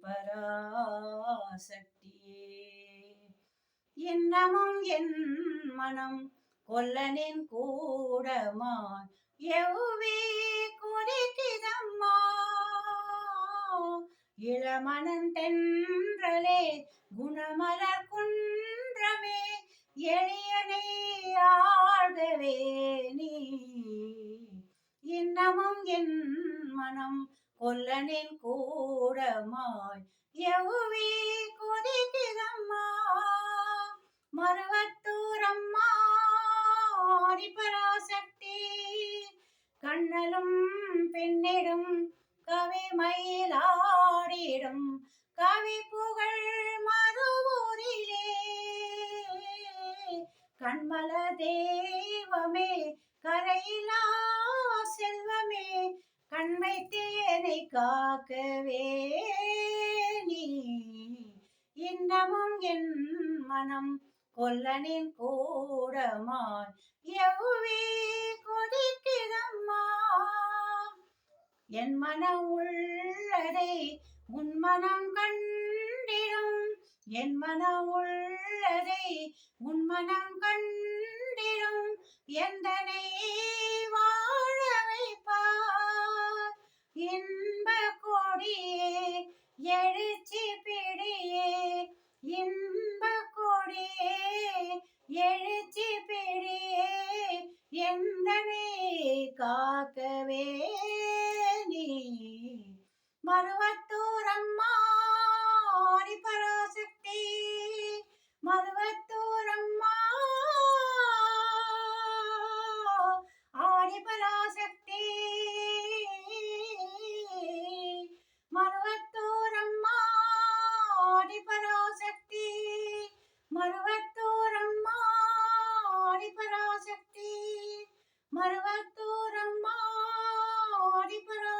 பராசக்தியே. இன்னமும் என் மனம் கொல்லனின் கூடமாய். எவ்வி குறிக்கிதம்மா இளமனன் தென்றலே குணமலர் குன்றமே எளியனை ஆழ்கவே நீ. இன்னமும் என் மனம் கொல்லனின் கூடமாய் எவ்வி கொதிக்குதம்மா மருவத்தூரம்மா பராசக்தி கண்ணலும் பெண்ணிடும் கவி மயிலாடிடும் கவி புகழ் மறுவூரிலே. கண்மல தேவமே காக்கவே நீ. இன்னமும் என் மனம் கொல்லனின் கூடமாய் எவ்வே கொதிக்கிறம்மா என் மனம் உள்ளதை உன் மனம் கண்டிடும். என் மனம் உள்ளதை உன் மனம் கண்டிடும். எந்த எந்தனை காக்கவே நீ மருவத்தூரம்மா പതി പറ